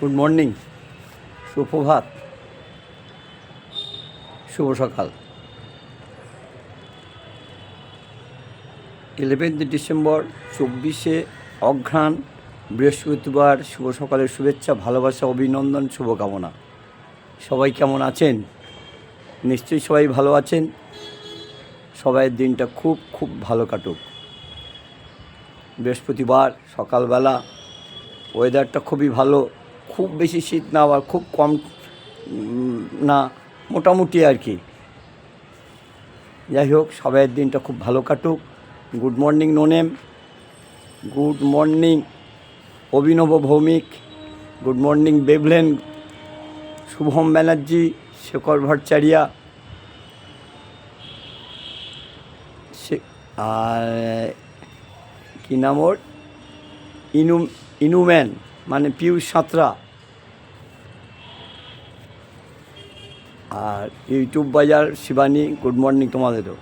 Good morning সুপ্রভাত। শুভ সকাল। Eleventh December চব্বিশে অঘ্রাণ, বৃহস্পতিবার, শুভ সকালের শুভেচ্ছা, ভালোবাসা, অভিনন্দন, শুভকামনা। সবাই কেমন আছেন? নিশ্চয়ই সবাই ভালো আছেন। সবাই দিনটা খুব খুব ভালো কাটুক। বৃহস্পতিবার, সকালবেলা ওয়েদারটা খুবই ভালো। খুব বেশি শীত না আবার খুব কম না, মোটামুটি আর কি। যাই হোক, সবাইয়ের দিনটা খুব ভালো কাটুক। Good morning, no name. Good morning, Abhinav Bhowmick. Good morning, বেবলেন, Shubham Banerjee, Shekhar Bhattacharya আর, কী নাম ওর? ইনু, ইনুম্যান। মানে পিয়ুষ সাঁতরা। আর ইউটিউব বাজার, শিবানী, গুড মর্নিং তোমাদেরও।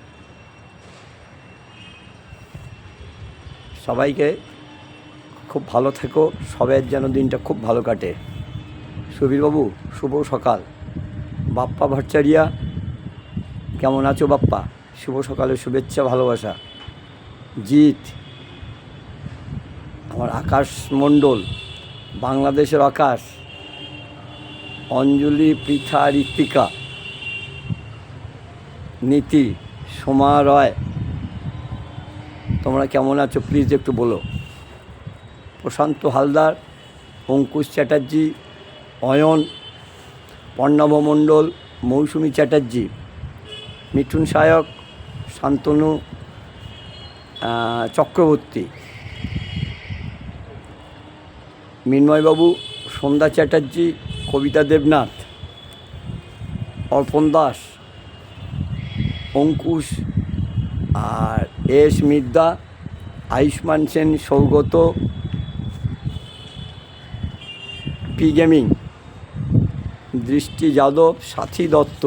সবাইকে খুব ভালো থেকো সবাইয়ের যেন দিনটা খুব ভালো কাটে। সুবীরবাবু, শুভ সকাল। বাপ্পা ভট্টাচারিয়া, কেমন আছো বাপ্পা? শুভ সকালের শুভেচ্ছা, ভালোবাসা। জিৎ, আমার আকাশ মণ্ডল। বাংলাদেশের আকাশ, অঞ্জলি পৃথা ঋত্বিকা। নীতি সোমা রয়, তোমরা কেমন আছো? প্লিজ একটু বলো। প্রশান্ত হালদার, অঙ্কুশ চ্যাটার্জি, অয়ন, পর্ণব মণ্ডল, মৌসুমী চ্যাটার্জি, মিঠুন সায়ক শান্তনু চক্রবর্তী। মিন্ময়বাবু, সন্ধ্যা Chatterjee, Kabita Debnath, Arpan Das, Ankush R S Mirda Ayushman Sen Saugata, P gaming, Drishti Yadav, Sathi Dutta.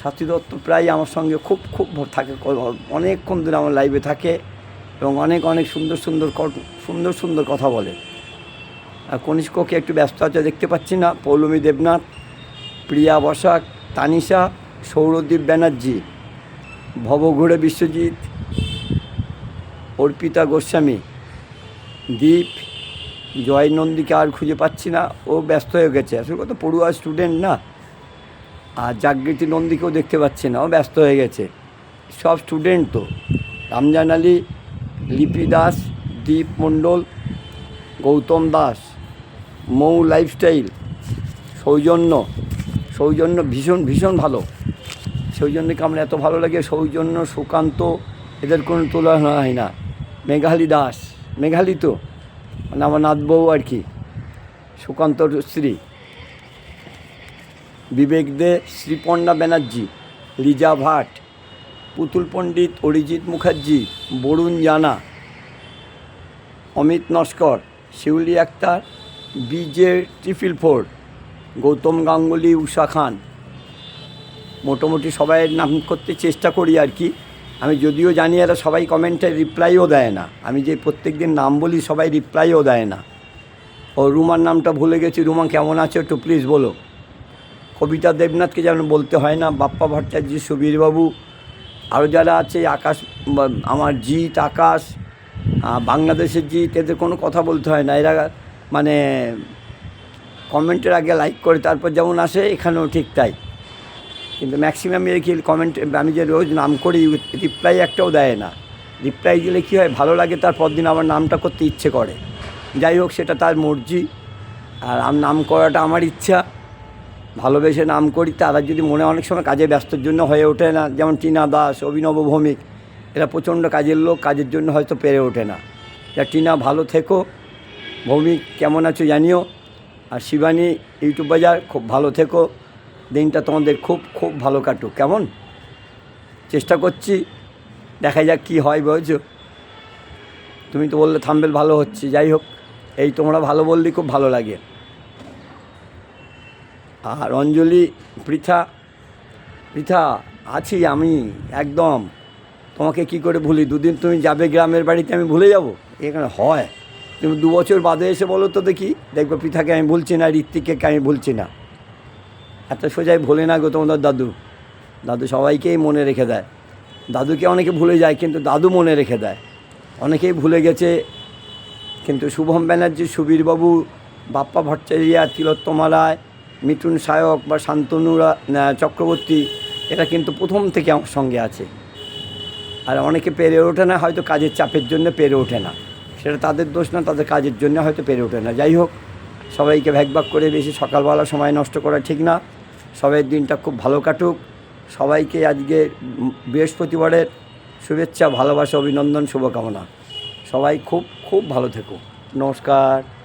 সাথী দত্ত প্রায় আমার সঙ্গে খুব খুব থাকে, অনেকক্ষণ ধরে আমার লাইভে থাকে এবং অনেক অনেক সুন্দর সুন্দর সুন্দর সুন্দর কথা বলে। কনিষ্ককে একটু ব্যস্ত আছে, দেখতে পাচ্ছি না। পৌলমী দেবনাথ, প্রিয়া বসাক তানিশা সৌরদীপ ব্যানার্জি, ভবঘুরে বিশ্বজিৎ, অর্পিতা গোস্বামী, দীপ জয় নন্দীকে আর খুঁজে পাচ্ছি না। ও ব্যস্ত হয়ে গেছে। আসলে কত পড়ুয়া স্টুডেন্ট না। আর জাগৃতি নন্দীকেও দেখতে পাচ্ছি না। ও ব্যস্ত হয়ে গেছে। সব স্টুডেন্ট তো। রামজান আলী, লিপি দাস, দীপ মণ্ডল, গৌতম দাস। মৌ লাইফস্টাইল সৌজন্য সৌজন্য ভীষণ ভীষণ ভালো। সৌজন্যকে আমার এত ভালো লাগে, সৌজন্য, সুকান্ত, এদের কোনো তুলনা হয় না। মেঘালি দাস, মেঘালি তো মানে আমার নাথবউ আর কি, সুকান্তর স্ত্রী। বিবেক দে, শ্রীপর্ণা ব্যানার্জি, লিজা ভাট, পুতুল পণ্ডিত অরিজিৎ মুখার্জি, বরুণ জানা, Amit Naskar, Shiuli Akter BJ triple four, Gautam Ganguly Usha Khan. মোটামুটি সবাইয়ের নাম করতে চেষ্টা করি আর কি। আমি যদিও জানি এরা সবাই কমেন্টে রিপ্লাইও দেয় না। আমি যে প্রত্যেক দিন নাম বলি সবাই রিপ্লাইও দেয় না। ও রুমার নামটা ভুলে গেছি। রুমা, কেমন আছে একটু প্লিজ বলো। কবিতা দেবনাথকে যেন বলতে হয় না, বাপ্পা ভট্টাচার্য, সুবীরবাবু আরও যারা আছে, আকাশ, আমার জিৎ, আকাশ বাংলাদেশের জিৎ, এদের কোনো কথা বলতে হয় না। এরা মানে কমেন্টের আগে লাইক করে তারপর যেমন আসে, এখানেও ঠিক তাই। কিন্তু ম্যাক্সিমাম দেখি কমেন্ট আমি যে রোজ নাম করি রিপ্লাই একটাও দেয় না। রিপ্লাই দিলে কী হয়, ভালো লাগে, তারপর দিন আমার নামটা করতে ইচ্ছে করে। যাই হোক, সেটা তার মর্জি। আর আম নাম করাটা আমার ইচ্ছা। ভালোবেসে নাম করি তারা যদি মনে অনেক সময় কাজে ব্যস্তর জন্য হয়ে ওঠে না, যেমন টিনা দাস, অভিনব ভৌমিক, এরা প্রচণ্ড কাজের লোক, কাজের জন্য হয়তো পেরে ওঠে না। যা টিনা ভালো থেকো। ভৌমিক, কেমন আছো জানিও? আর শিবানী, ইউটিউব বাজার, খুব ভালো থেকো। দিনটা তোমাদের খুব খুব ভালো কাটুক। কেমন? চেষ্টা করছি, দেখা যাক কী হয় বুঝছ তুমি তো বললে থাম্বেল ভালো হচ্ছে, যাই হোক, এই তোমরা ভালো বললে খুব ভালো লাগে। আর অঞ্জলি, পৃথা পৃথা, আছি আমি, একদম। তোমাকে কি করে ভুলি? দুদিন তুমি যাবে গ্রামের বাড়িতে, আমি ভুলে যাব। এখানে হয়। তুমি দু বছর বাদে এসে বলো তো দেখি। দেখবে পিঠাকে আমি বলছি না, ঋত্বিককে আমি বলছি না। এত সোজাই ভোলে না গো তোমাদের দাদু। দাদু সবাইকেই মনে রেখে দেয়। দাদুকে অনেকে ভুলে যায়, কিন্তু দাদু মনে রেখে দেয়। অনেকেই ভুলে গেছে, কিন্তু শুভম ব্যানার্জি, সুবীরবাবু, বাপ্পা ভট্টাচার্যা তিলোত্তমা রায় মিঠুন সায়ক বা শান্তনুরা চক্রবর্তী, এরা কিন্তু প্রথম থেকে আমার সঙ্গে আছে। আর অনেকে পেরে ওঠে না, হয়তো কাজের চাপের জন্য পেরে ওঠে না। সেটা তাদের দোষ না, তাদের কাজের জন্য হয়তো পেরে ওঠে না। যাই হোক, সবাইকে ভ্যাক ভাগ করে বেশি সকালবেলা সময় নষ্ট করা ঠিক না। সবাই দিনটা খুব ভালো কাটুক। সবাইকে আজকে বৃহস্পতিবারের শুভেচ্ছা, ভালোবাসা, অভিনন্দন, শুভকামনা। সবাই খুব খুব ভালো থেকো। নমস্কার।